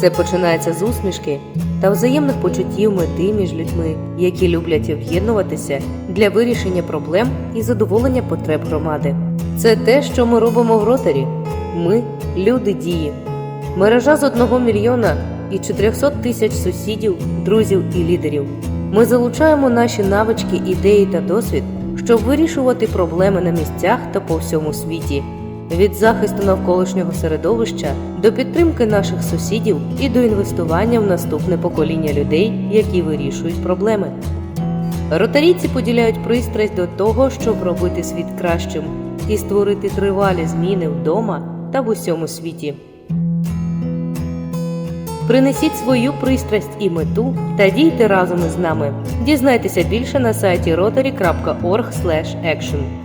Це починається з усмішки та взаємних почуттів мети між людьми, які люблять об'єднуватися для вирішення проблем і задоволення потреб громади. Це те, що ми робимо в ротарі. Ми люди дії. Мережа з 1 мільйона і 400 тисяч сусідів, друзів і лідерів. Ми залучаємо наші навички, ідеї та досвід, щоб вирішувати проблеми на місцях та по всьому світі. Від захисту навколишнього середовища до підтримки наших сусідів і до інвестування в наступне покоління людей, які вирішують проблеми. Ротарійці поділяють пристрасть до того, щоб робити світ кращим і створити тривалі зміни вдома та в усьому світі. Принесіть свою пристрасть і мету та дійте разом із нами. Дізнайтеся більше на сайті rotary.org.action.